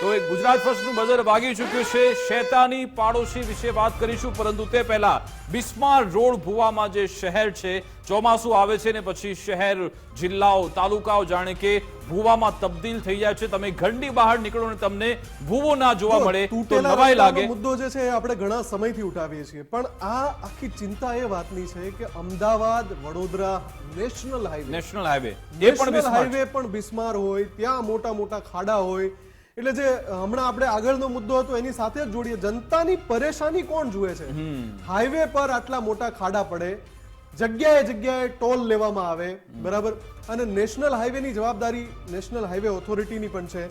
તો એક ગુજરાત ફર્સ્ટનું બજર ભાગી ચૂક્યું છે. શેતાની પાડોશી વિશે વાત કરીશું પરંતુ તે પહેલા બિસ્માર રોડ ભુવામાં જે શહેર છે ચોમાસું આવે છે ને પછી શહેર જિલ્લાઓ તાલુકાઓ જાણે કે ભુવામાં તબદીલ થઈ જાય છે. તમે ઘરની બહાર નીકળો ને તમને ભૂવો ના જોવા મળે તો નવાઈ લાગે. મુદ્દો જે છે આપણે ઘણા સમયથી ઉઠાવીએ છીએ. પણ આ આખી ચિંતા એ વાતની છે કે Ahmedabad Vadodara national highway. National highway. એ પણ હાઈવે પણ બિસ્માર હોય ત્યાં મોટા મોટા ખાડા હોય એટલે જે હમણાં આપણે આગળનો મુદ્દો હતો એની સાથે જ જોડીએ. જનતાની પરેશાની કોણ જુએ છે? હાઈવે પર આટલા મોટા ખાડા પડે જગ્યાએ જગ્યાએ ટોલ લેવામાં આવે બરાબર? અને નેશનલ હાઈવેની જવાબદારી નેશનલ હાઈવે ઓથોરિટીની પણ છે.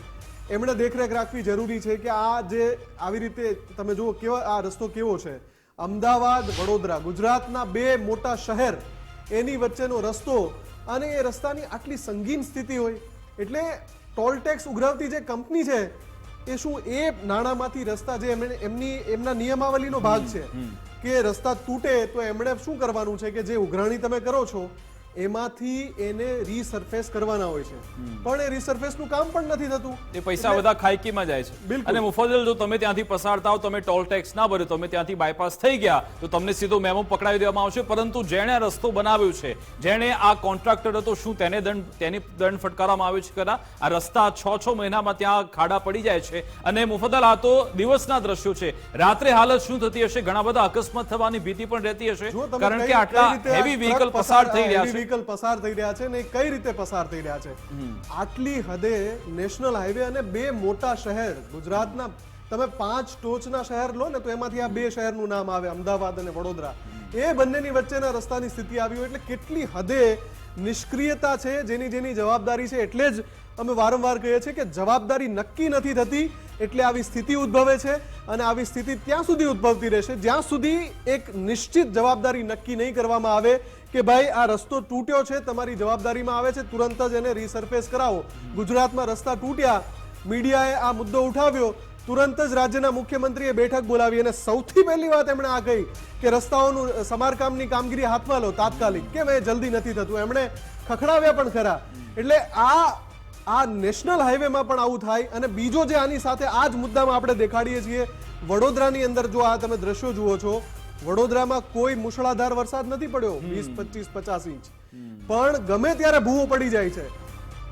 એમણે દેખરેખ રાખવી જરૂરી છે કે આ જે આવી રીતે તમે જુઓ કેવા આ રસ્તો કેવો છે. અમદાવાદ વડોદરા ગુજરાતના બે મોટા શહેર એની વચ્ચેનો રસ્તો અને એ રસ્તાની આટલી સંગીન સ્થિતિ હોય એટલે ટોલ ટેક્સ ઉઘરાવતી જે કંપની છે એ શું એ નાણાંમાંથી રસ્તા જે એમની એમના નિયમાવલીનો ભાગ છે કે રસ્તા તૂટે તો એમણે શું કરવાનું છે કે જે ઉઘરાણી તમે કરો છો એમાંથી એને રીસર્ફેસ કરવાના હોય છે. પણ એ રીસર્ફેસનું કામ પણ નથી થતું. એ પૈસા બધા ખાયકીમાં જાય છે. અને મુફદ્દલ જો તમે ત્યાંથી પસાર થાવ તમે ટોલ ટેક્સ ના ભર્યો તમે ત્યાંથી બાયપાસ થઈ ગયા તો તમને સીધો મેમો પકડાવી દેવામાં આવશે. પરંતુ જેણે રસ્તો બનાવ્યો છે જેણે આ કોન્ટ્રાક્ટર હતો શું તેને દંડ તેની દંડ ફટકારવામાં આવ્યો છે ખરા આ રસ્તા છ છ મહિનામાં ત્યાં ખાડા પડી જાય છે. અને મુફદલ આ તો દિવસના દ્રશ્યો છે. રાત્રે હાલત શું થતી હશે? ઘણા બધા અકસ્માત થવાની ભીતિ પણ રહેતી હશે. કારણ કે આટલા હેવી વ્હીકલ પસાર થઈ રહ્યા છે. Vehicle પસાર થઈ રહ્યા છે ને કઈ રીતે પસાર થઈ રહ્યા છે? આટલી હદે નેશનલ હાઈવે અને બે મોટા શહેર ગુજરાતના તમે પાંચ ટોચના શહેર લો ને તો એમાંથી આ બે શહેરનું નામ આવે અમદાવાદ અને વડોદરા. એ બંનેની વચ્ચેના રસ્તાની સ્થિતિ આવી હોય એટલે કેટલી હદે નિષ્ક્રિયતા છે, જેની જેની જવાબદારી છે, એટલે જ અમે વારંવાર કહીએ છીએ કે જવાબદારી નક્કી નથી થતી, એટલે આવી સ્થિતિ ઉદ્ભવે છે અને આવી સ્થિતિ ત્યાં સુધી ઉદ્ભવતી રહેશે. જ્યાં સુધી એક નિશ્ચિત જવાબદારી નક્કી નહીં કરવામાં આવે કે ભાઈ આ રસ્તો તૂટ્યો છે, તમારી જવાબદારીમાં આવે છે, તુરંત જ એને રીસર્ફેસ કરાવો. ગુજરાતમાં રસ્તા તૂટ્યા, મીડિયાએ આ મુદ્દો ઉઠાવ્યો તુરંત જ રાજ્યના મુખ્યમંત્રીએ બેઠક બોલાવી અને સૌથી પહેલી વાત એમણે આ કહી કે રસ્તાઓનું સમારકામની કામગીરી હાથમાં લો તાત્કાલિક. કેમ એ જલ્દી નથી થતું? એમણે ખખડાવ્યા પણ ખરા. એટલે આ આ નેશનલ હાઈવેમાં પણ આવું થાય અને બીજો જે આની સાથે આ જ મુદ્દામાં આપણે દેખાડીએ છીએ વડોદરાની અંદર જો આ તમે દ્રશ્યો જુઓ છો વડોદરામાં કોઈ મુશળાધાર વરસાદ નથી પડ્યો વીસ પચીસ પચાસ ઇંચ. પણ ગમે ત્યારે ભૂવો પડી જાય છે.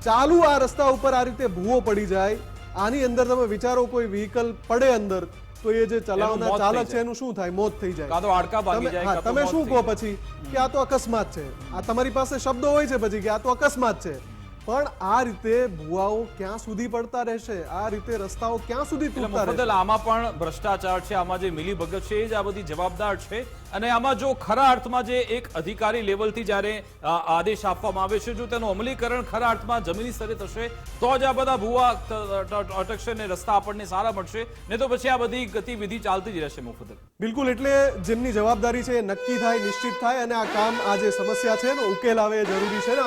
ચાલુ આ રસ્તા ઉપર આ રીતે ભૂવો પડી જાય આની અંદર તમે વિચારો કોઈ વ્હીકલ પડે અંદર તો એ જે ચલાવનાર ચાલક છે એનું શું થાય? મોત થઈ જાય. કાં તો આડકા ભાગી જાય, તમે શું કહો પછી? કે આ તો અકસ્માત છે. આ તમારી પાસે શબ્દો હોય છે પછી કે આ તો અકસ્માત છે. પણ આ રીતે ભુવાઓ ક્યાં સુધી પડતા રહેશે? આ રીતે રસ્તાઓ ક્યાં સુધી તૂટતા રહેશે? આમાં પણ ભ્રષ્ટાચાર છે આમાં જે મિલીભગત છે એ જ આ બધી જવાબદાર છે. અને આમાં જો ખરા અર્થમાં જે એક અધિકારી લેવલથી જ્યારે આદેશ આપવામાં આવે છે જો તેનું અમલીકરણ ખરા અર્થમાં જમીની સ્તરે થશે તો જ આ બધા ભૂવા અટકશે ને રસ્તા આપણને સારા મળશે ને તો પછી આ બધી ગતિવિધિ ચાલતી જ રહેશે મુફદલ બિલકુલ એટલે જેમની જવાબદારી છે એ નક્કી થાય નિશ્ચિત થાય અને આ કામ આ જે સમસ્યા છે એનો ઉકેલ આવે જરૂરી છે